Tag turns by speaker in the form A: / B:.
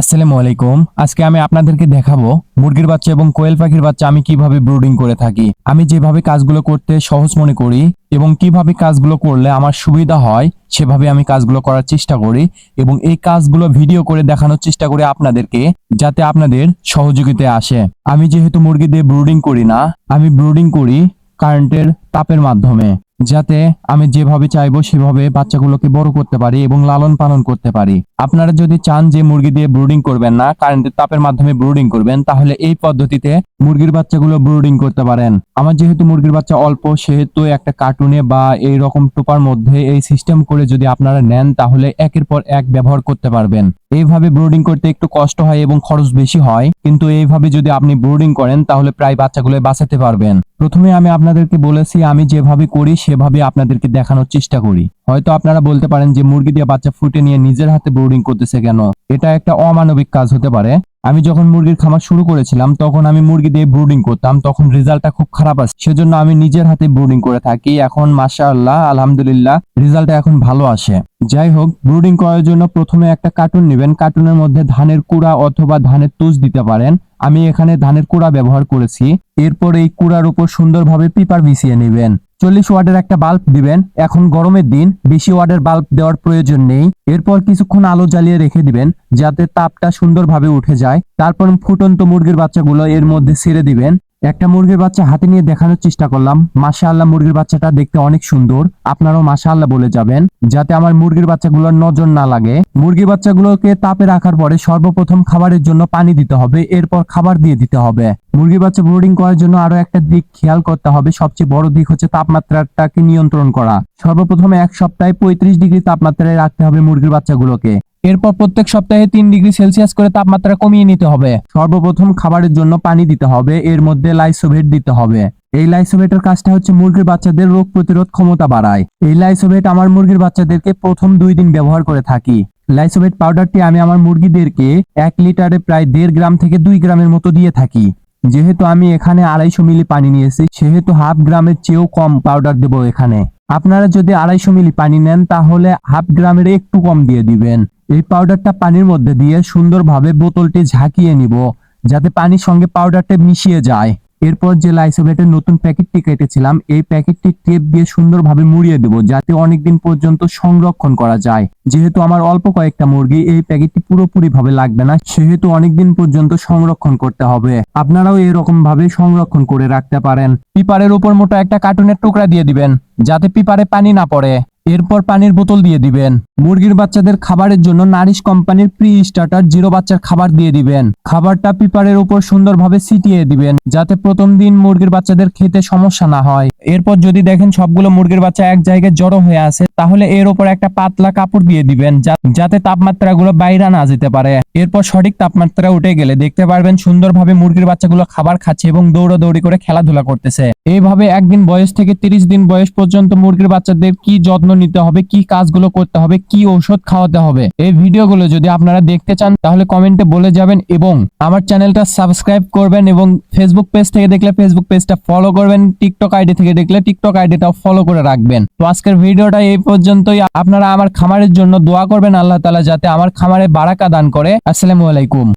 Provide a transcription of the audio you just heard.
A: আসসালামু আলাইকুম। আজকে আমি আপনাদেরকে দেখাবো মুরগির বাচ্চা এবং কোয়েল পাখির বাচ্চা আমি কীভাবে ব্রুডিং করে থাকি। আমি যেভাবে কাজগুলো করতে সহজ মনে করি এবং কীভাবে কাজগুলো করলে আমার সুবিধা হয়, সেভাবে আমি কাজগুলো করার চেষ্টা করি এবং এই কাজগুলো ভিডিও করে দেখানোর চেষ্টা করি আপনাদেরকে যাতে আপনাদের সহযোগিতায় আসে। আমি যেহেতু মুরগি দিয়ে ব্রুডিং করি না, আমি ব্রুডিং করি কারেন্টের তাপের মাধ্যমে। যাতে আমি যেভাবে চাইব সেভাবে বাচ্চাগুলোকে বড় করতে পারি এবং লালন পালন করতে পারি। আপনারা যদি চান যে মুরগি দিয়ে ব্রুডিং করবেন না কারেন্টের তাপের মাধ্যমে ব্রুডিং করবেন, তাহলে এই পদ্ধতিতে মুরগির বাচ্চাগুলো ব্রুডিং করতে পারেন। আমার যেহেতু মুরগির বাচ্চা অল্প, সেহেতু একটা কার্টুনে বা এই রকম টোপার মধ্যে এই সিস্টেম করে যদি আপনারা নেন, তাহলে একের পর এক ব্যবহার করতে পারবেন। এইভাবে ব্রুডিং করতে একটু কষ্ট হয় এবং খরচ বেশি হয়, কিন্তু এইভাবে যদি আপনি ব্রুডিং করেন, তাহলে প্রায় বাচ্চাগুলো বাঁচাতে পারবেন। প্রথমে আমি আপনাদেরকে বলেছি, আমি যেভাবে করি, সেভাবে আপনাদেরকে দেখানোর চেষ্টা করি। হয়তো আপনারা বলতে পারেন যে, মুরগি দিয়ে বাচ্চা ফুটে নিয়ে নিজের হাতে ব্রুডিং করতেছে কেন? এটা একটা অমানবিক কাজ হতে পারে। আমি যখন মুরগির খামার শুরু করেছিলাম, তখন আমি মুরগি দিয়ে ব্রুডিং করতাম, তখন রেজাল্টটা খুব খারাপ আসে সেজন্য আমি নিজের হাতে ব্রুডিং করে থাকি। এখন মাশাআল্লাহ, আলহামদুলিল্লাহ রেজাল্টটা এখন ভালো আসে। যাই হোক ব্রুডিং করার জন্য প্রথমে একটা কার্টুন নেবেন। কার্টুনের মধ্যে ধানের কুড়া অথবা ধানের তুষ দিতে পারেন। আমি এখানে ধানের কুড়া ব্যবহার করেছি। এরপর এই কুড়ার উপর সুন্দরভাবে পিপার বিছিয়ে নেবেন। চল্লিশ ওয়ার্ডের একটা বাল্ব দিবেন। এখন গরমের দিন, বেশি ওয়ার্ডের বাল্ব দেওয়ার প্রয়োজন নেই। এরপর কিছুক্ষণ আলো জ্বালিয়ে রেখে দিবেন, যাতে তাপটা সুন্দরভাবে উঠে যায়। তারপর ফুটন্ত মুরগির বাচ্চাগুলো এর মধ্যে ছেড়ে দিবেন। একটা মুরগির বাচ্চা হাতে নিয়ে দেখানোর চেষ্টা করলাম। মাশা আল্লাহ মুরগির বাচ্চাটা দেখতে অনেক সুন্দর। আপনারাও মাশা আল্লাহ বলে যাবেন, যাতে আমার মুরগির বাচ্চাগুলোর নজর না লাগে। মুরগির বাচ্চাগুলোকে তাপে রাখার পরে সর্বপ্রথম খাবারের জন্য পানি দিতে হবে, এরপর খাবার দিয়ে দিতে হবে। মুরগির বাচ্চা ব্রুডিং করার জন্য আরও একটা দিক খেয়াল করতে হবে, সবচেয়ে বড় দিক হচ্ছে তাপমাত্রাটাকে নিয়ন্ত্রণ করা। সর্বপ্রথমে এক সপ্তাহে পঁয়ত্রিশ ডিগ্রি তাপমাত্রায় রাখতে হবে মুরগির বাচ্চাগুলোকে। এরপর প্রত্যেক সপ্তাহে তিন ডিগ্রি সেলসিয়াস করে তাপমাত্রা কমিয়ে নিতে হবে। সর্বপ্রথম খাবারের জন্য পানি দিতে হবে, এর মধ্যে লাইসোভেট দিতে হবে। এই লাইসোভেটের কাজটা হচ্ছে মুরগির বাচ্চাদের রোগ প্রতিরোধ ক্ষমতা বাড়ায়। এই লাইসোভেট আমার মুরগির বাচ্চাদেরকে প্রথম দুই দিন ব্যবহার করে থাকি। লাইসোভেট পাউডারটি আমি আমার মুরগিদেরকে এক লিটারে প্রায় দেড় গ্রাম থেকে দুই গ্রামের মতো দিয়ে থাকি। যেহেতু আমি এখানে আড়াইশো মিলি পানি নিয়েছি, সেহেতু হাফ গ্রামের চেয়েও কম পাউডার দেবো এখানে। আপনারা যদি আড়াইশো মিলি পানি নেন, তাহলে হাফ গ্রামের একটু কম দিয়ে দিবেন। এই পাউডারটা পানির মধ্যে দিয়ে সুন্দরভাবে বোতলটি ঝাঁকিয়ে নিব, যাতে পানির সঙ্গে পাউডারটা মিশিয়ে যায়। এরপর যে লাইসোভেটের নতুন প্যাকেটটি কেটেছিলাম, এই প্যাকেটটি টেপ দিয়ে সুন্দরভাবে মুড়িয়ে দেব, যাতে অনেকদিন পর্যন্ত সংরক্ষণ করা যায়। যেহেতু আমার অল্প কয়েকটা মুরগি, এই প্যাকেটটি পুরোপুরি ভাবে লাগবে না, সেহেতু অনেকদিন পর্যন্ত সংরক্ষণ করতে হবে। আপনারাও এরকম ভাবে সংরক্ষণ করে রাখতে পারেন। পিপারের উপর মোটা একটা কার্টুনের টুকরা দিয়ে দিবেন, যাতে পিপারে পানি না পড়ে। এরপর পানির বোতল দিয়ে দিবেন। মুরগির বাচ্চাদের খাবারের জন্য নারিশ কোম্পানির প্রি স্টার্টার জিরো বাচ্চার খাবার দিয়ে দিবেন। খাবারটা পিপারের উপর সুন্দরভাবে ছিটিয়ে দিবেন, যাতে প্রথম দিন মুরগির বাচ্চাদের খেতে সমস্যা না হয়। এরপর যদি দেখেন সবগুলো মুরগির বাচ্চা এক জায়গায় জড়ো হয়ে আছে, তাহলে এর উপর একটা পাতলা কাপড় দিয়ে দিবেন যাতে তাপমাত্রা গুলো বাইরে না যেতে পারে। এরপর সঠিক তাপমাত্রা উঠে গেলে দেখতে পারবেন সুন্দরভাবে মুরগির বাচ্চাগুলো খাবার খাচ্ছে এবং দৌড়াদৌড়ি করে খেলাধুলা করতেছে। এইভাবে একদিন বয়স থেকে তিরিশ দিন বয়স পর্যন্ত মুরগির বাচ্চাদের কি যত্ন নিতে হবে, কি কাজগুলো করতে হবে কি ঔষধ খাওয়াতে হবে? এই ভিডিওগুলো যদি আপনারা দেখতে চান, তাহলে কমেন্টে বলে যাবেন এবং আমার চ্যানেলটা সাবস্ক্রাইব করবেন এবং ফেসবুক পেজ থেকে দেখলে ফেসবুক পেজটা ফলো করবেন টিকটক আইডি থেকে দেখলে টিকটক আইডিটাও ফলো করে রাখবেন। তো আজকের ভিডিওটা এই পর্যন্তই। আপনারা আমার খামারের জন্য দোয়া করবেন আল্লাহ তালা যাতে আমার খামারে বারাকা দান করে। আসসালামু আলাইকুম।